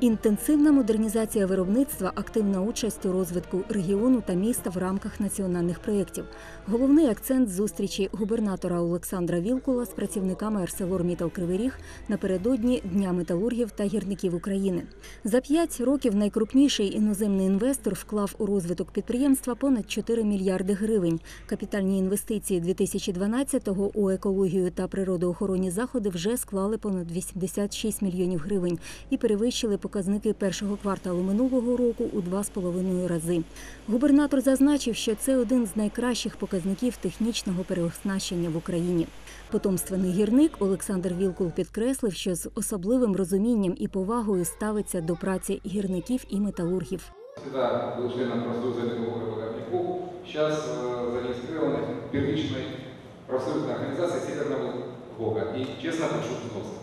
Інтенсивна модернізація виробництва, активна участь у розвитку регіону та міста в рамках національних проєктів. Головний акцент зустрічі губернатора Олександра Вілкула з працівниками ArcelorMittal Кривий Ріг напередодні Дня металургів та гірників України. За п'ять років найкрупніший іноземний інвестор вклав у розвиток підприємства понад 4 мільярди гривень. Капітальні інвестиції 2012-го у екологію та природоохоронні заходи вже склали понад 86 мільйонів гривень і перевищили показники першого кварталу минулого року у два з половиною рази. Губернатор зазначив, що це один з найкращих показників технічного переоснащення в Україні. Потомственний гірник Олександр Вілкул підкреслив, що з особливим розумінням і повагою ставиться до праці гірників і металургів. Всегда был членом профсоюза металлургов и горняков. Сейчас э, зарегистрированы в первичной профсоюзной организации Северного Бога. И честно прошу взносы.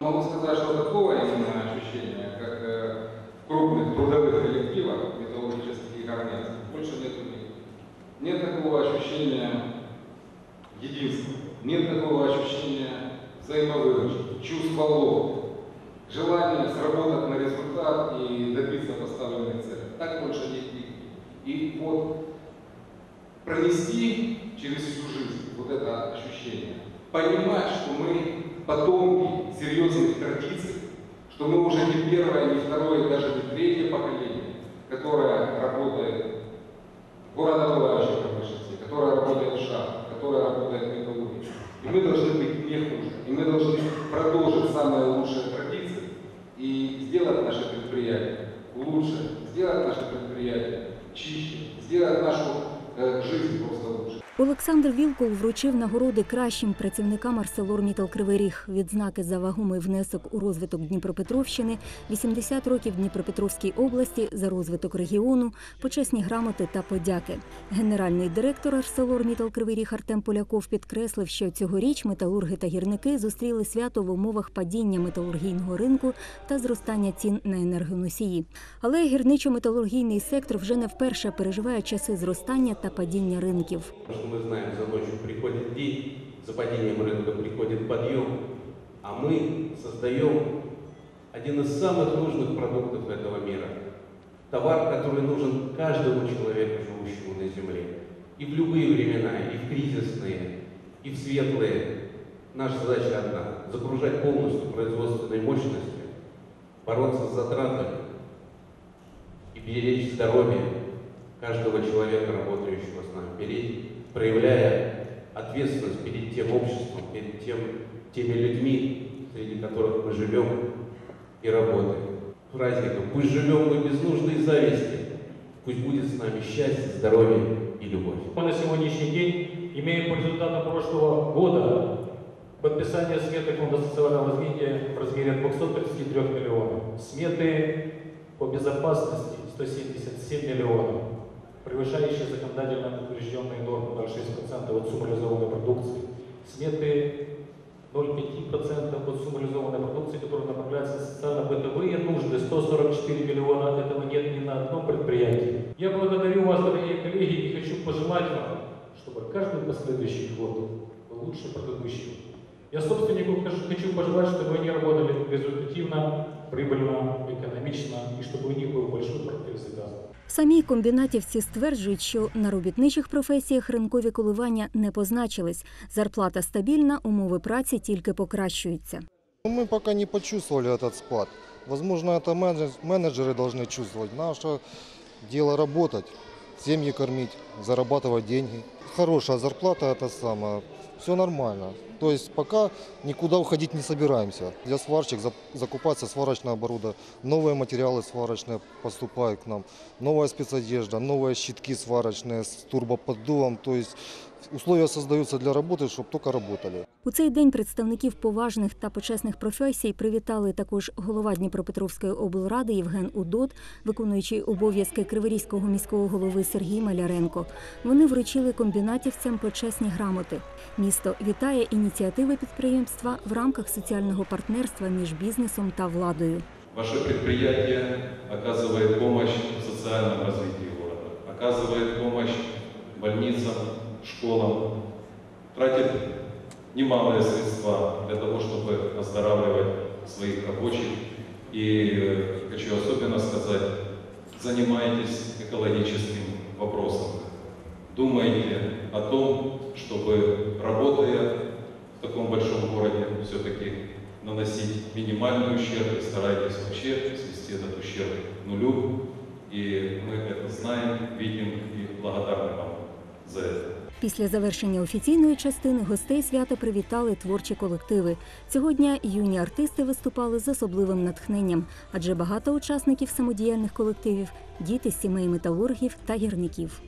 Могу сказать, что такого именно ощущения, как э, в крупных трудовых коллективах металлургических горняцких, больше нет у них. Нет такого ощущения единства, нет такого ощущения взаимовыручки, чувства лоба, желание сработать на результат и добиться поставленных целей. Так больше нет нигде. И вот пронести через всю жизнь вот это ощущение, понимать, что мы потомки серьезных традиций, что мы уже не первое, не второе, даже не третье поколение, которое работает в горнодобывающей промышленности, которое работает в шахтах, которое работает в металлургии. И мы должны быть не хуже. И мы должны продолжить самые лучшие традиции и сделать наше предприятие лучше, сделать наше предприятие чище, сделать нашу э, жизнь. Олександр Вілкул вручив нагороди кращим працівникам ArcelorMittal Кривий Ріг, відзнаки за вагомий внесок у розвиток Дніпропетровщини, 80 років Дніпропетровській області за розвиток регіону, почесні грамоти та подяки. Генеральний директор ArcelorMittal Кривий Ріг Артем Поляков підкреслив, що цьогоріч металурги та гірники зустріли свято в умовах падіння металургійного ринку та зростання цін на енергоносії. Але гірничо-металургійний сектор вже не вперше переживає часи зростання та падіння ринків. Мы знаем, за ночью приходит день, за падением рынка приходит подъем, а мы создаем один из самых нужных продуктов этого мира. Товар, который нужен каждому человеку, живущему на Земле. И в любые времена, и в кризисные, и в светлые. Наша задача одна – загружать полностью производственной мощностью, бороться с затратами и беречь здоровье каждого человека, работающего с нами, беречь проявляя ответственность перед тем обществом, перед тем, теми людьми, среди которых мы живем и работаем. Праздником. Пусть живем мы без нужной зависти. Пусть будет с нами счастье, здоровье и любовь. Мы на сегодняшний день имеем по результатам прошлого года подписание сметы Фонда социального развития в размере 233 миллионов. Сметы по безопасности 177 миллионов, превышающие законодательно утвержденные нормы на 6% от суммы реализованной продукции. Сметы 0,5% от суммы реализованной продукции, которая направляется на социально-бытовые нужды, 144 миллиона, этого нет ни на одном предприятии. Я благодарю вас, дорогие коллеги, и хочу пожелать вам, чтобы каждый последующий год был лучше предыдущего. Я собственнику хочу пожелать, чтобы они работали результативно, прибыльно, экономично, и чтобы у них был большой портфель заказов. Самі комбінатівці стверджують, що на робітничих професіях ринкові коливання не позначились. Зарплата стабільна, умови праці тільки покращуються. Ну, Мы пока не почувствовали этот спад. Возможно, это менедж- менеджеры должны чувствовать. Наше дело работать, семьи кормить, зарабатывать деньги. Хорошая зарплата это самое. Все нормально. То есть пока никуда уходить не собираемся. Для сварщик за- закупается сварочное оборудование, новые материалы сварочные поступают к нам, новая спецодежда, новые щитки сварочные с турбоподдувом. То есть условия создаются для работы, чтобы только работали. У цей день представників поважних та почесних професій привітали також голова Дніпропетровської облради Євген Удот, виконуючий обов'язки Криворізького міського голови Сергій Маляренко. Вони вручили комбінатівцям почесні грамоти. Місто вітає ініціативи підприємства в рамках соціального партнерства між бізнесом та владою. Ваше предприятие оказывает помощь в социальном развитии города, оказывает помощь больницам, Школам, тратит немалые средства для того, чтобы оздоравливать своих рабочих. И э, хочу особенно сказать, занимайтесь экологическим вопросом. Думайте о том, чтобы, работая в таком большом городе, все-таки наносить минимальный ущерб и старайтесь вообще свести этот ущерб к нулю. И мы это знаем, видим и благодарны вам за это. Після завершення офіційної частини гостей свята привітали творчі колективи. Цього дня юні артисти виступали з особливим натхненням, адже багато учасників самодіяльних колективів діти з сімей металургів та гірників.